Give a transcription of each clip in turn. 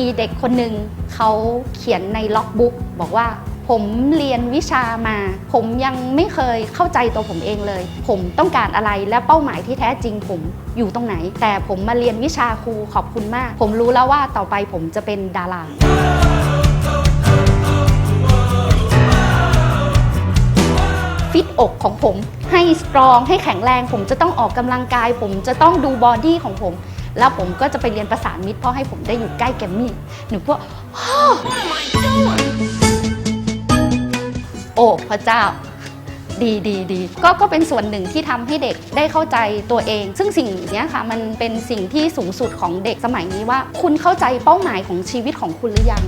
มีเด็กคนหนึ่งเขาเขียนในล็อกบุ๊กบอกว่าผมเรียนวิชามา ผมยังไม่เคยเข้าใจตัวผมเองเลย ผมต้องการอะไรและเป้าหมายที่แท้จริงผมอยู่ตรงไหน แต่ผมมาเรียนวิชาครูขอบคุณมาก ผมรู้แล้วว่าต่อไปผมจะเป็นดาราฟิตอกของผมให้สตรองให้แข็งแรง ผมจะต้องออกกำลังกาย ผมจะต้องดูบอดี้ของผม แล้วผมก็จะไปเรียนประสามิตรเพราะให้ผมได้อยู่ใกล้แกมมี่หนูก็โอ้พระเจ้า ดีดีดีก็ก็เป็นส่วนหนึ่งที่ทำให้เด็กได้เข้าใจตัวเอง ซึ่งสิ่งนี้ค่ะ มันเป็นสิ่งที่สูงสุดของเด็กสมัยนี้ว่า คุณเข้าใจเป้าหมายของชีวิตของคุณหรือยัง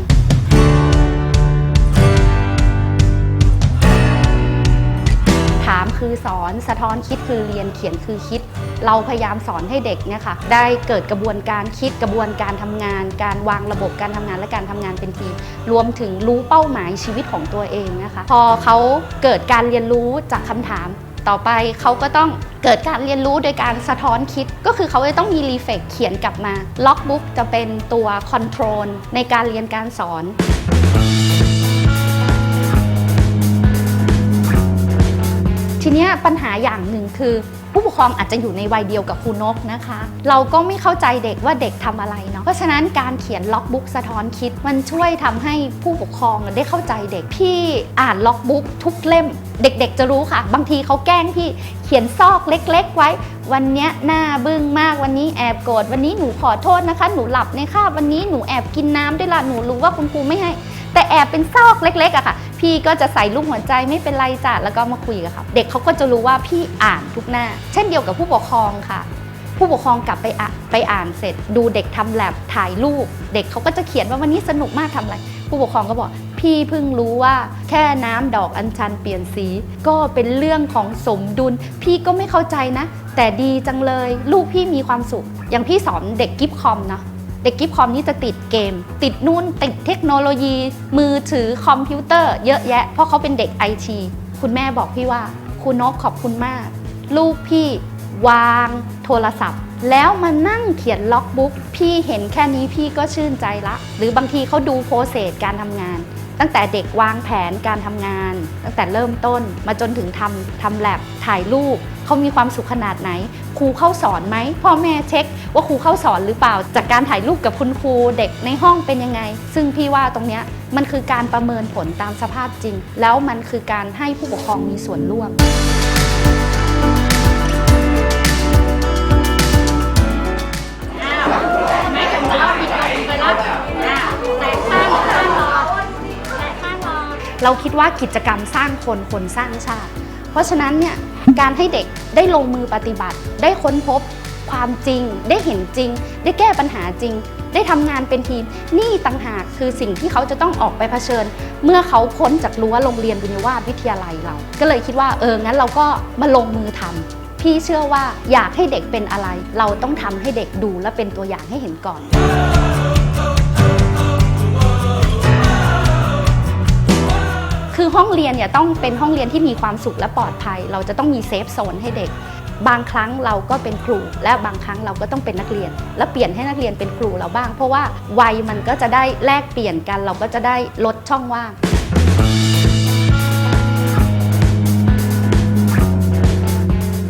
ถามคือสอนสะท้อนคิดคือเรียนเขียนคือคิด เราพยายามสอนให้เด็กเนี่ยค่ะได้เกิดกระบวนการคิดกระบวนการทำงาน การวางระบบการทำงานและการทำงานเป็นทีม รวมถึงรู้เป้าหมายชีวิตของตัวเองนะคะพอเขาเกิดการเรียนรู้จากคำถามต่อไปเขาก็ต้องเกิดการเรียนรู้โดยการสะท้อนคิด ก็คือเขาจะต้องมีรีเฟกเขียนกลับมาล็อกบุ๊กจะเป็นตัวคอนโทรลในการเรียนการสอนทีนี้ปัญหาอย่างหนึ่งคือ ผู้ปกครองอาจจะอยู่ในวัยเดียวกับครูนกนะคะ เราก็ไม่เข้าใจเด็กว่าเด็กทำอะไรเนาะเพราะฉะนั้นการเขียนล็อกบุ๊กสะท้อนคิด มันช่วยทำให้ผู้ปกครองได้เข้าใจเด็กพี่อ่านล็อกบุ๊กทุกเล่ม เด็กๆ จะรู้ค่ะ บางทีเขาแกล้งพี่เขียนซอกเล็ก ๆ ไว้ วันนี้หน้าบึ้งมากวันนี้แอบโกรธวันนี้หนูขอโทษนะคะ หนูหลับในคาบวันนี้หนูแอบกินน้ำด้วยล่ะหนูรู้ว่าคุณครูไม่ให้ แต่แอบเป็นซอกเล็กๆอะค่ะ พี่ก็จะใส่รูปหัวใจไม่เป็นไรจ้ะแล้วก็มาคุยกับเขาเด็กเขาก็จะรู้ว่าพี่อ่านทุกหน้า เช่นเดียวกับผู้ปกครองค่ะ ผู้ปกครองกลับไปอะไปอ่านเสร็จ ดูเด็กทำแลบถ่ายรูปเด็กเขาก็จะเขียนว่าวันนี้สนุกมากทำอะไร ผู้ปกครองก็บอกพี่เพิ่งรู้ว่าแค่น้ำดอกอัญชันเปลี่ยนสี ก็เป็นเรื่องของสมดุล พี่ก็ไม่เข้าใจนะ แต่ดีจังเลย ลูกพี่มีความสุข อย่างพี่สอนเด็กกิฟคอมเนาะ เด็กกิฟคอมนี่จะติดเกม ติดนู่นติดเทคโนโลยี มือถือคอมพิวเตอร์ เยอะแยะ เพราะเขาเป็นเด็กไอทีคุณแม่บอกพี่ว่าคุณนกขอบคุณมาก ลูกพี่วางโทรศัพท์ แล้วมานั่งเขียนล็อกบุ๊กพี่เห็นแค่นี้พี่ก็ชื่นใจละ หรือบางทีเขาดูโปรเซสการทำงาน ตั้งแต่เด็กวางแผนการทำงาน ตั้งแต่เริ่มต้นมาจนถึงทำทำแลบถ่ายรูปเขามีความสุขขนาดไหน ครูเข้าสอนไหมพ่อแม่เช็ค ว่าครูเข้าสอนหรือเปล่า จากการถ่ายรูปกับคุณครูเด็กในห้องเป็นยังไง ซึ่งพี่ว่าตรงเนี้ยมันคือการประเมินผลตามสภาพจริง แล้วมันคือการให้ผู้ปกครองมีส่วนร่วม เราคิดว่ากิจกรรมสร้างคนคนสร้างชาติ เพราะฉะนั้นเนี่ยการให้เด็กได้ลงมือปฏิบัติ ได้ค้นพบความจริง ได้เห็นจริง ได้แก้ปัญหาจริง ได้ทำงานเป็นทีม นี่ต่างหากคือสิ่งที่เขาจะต้องออกไปเผชิญ เมื่อเขาพ้นจากรั้วโรงเรียนบุญวาสวิทยาลัยเรา ก็เลยคิดว่าเอองั้นเราก็มาลงมือทำพี่เชื่อว่าอยากให้เด็กเป็นอะไร เราต้องทำให้เด็กดูและเป็นตัวอย่างให้เห็นก่อน ห้องเรียนเนี่ยต้องเป็นห้องเรียนที่มีความสุขและปลอดภัย เราจะต้องมีเซฟโซนให้เด็ก บางครั้งเราก็เป็นครู และบางครั้งเราก็ต้องเป็นนักเรียน และเปลี่ยนให้นักเรียนเป็นครูเราบ้าง เพราะว่าวัยมันก็จะได้แลกเปลี่ยนกัน เราก็จะได้ลดช่องว่าง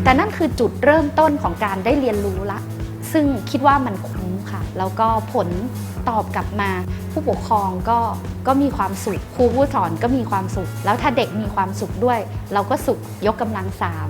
แต่นั่นคือจุดเริ่มต้นของการได้เรียนรู้ละ ซึ่งคิดว่ามันคุ้มค่ะ แล้วก็ผล ตอบกลับมา ผู้ปกครองก็ก็มีความสุขครูผู้สอนก็มีความสุข แล้วถ้าเด็กมีความสุขด้วย เราก็สุขยกกำลังสาม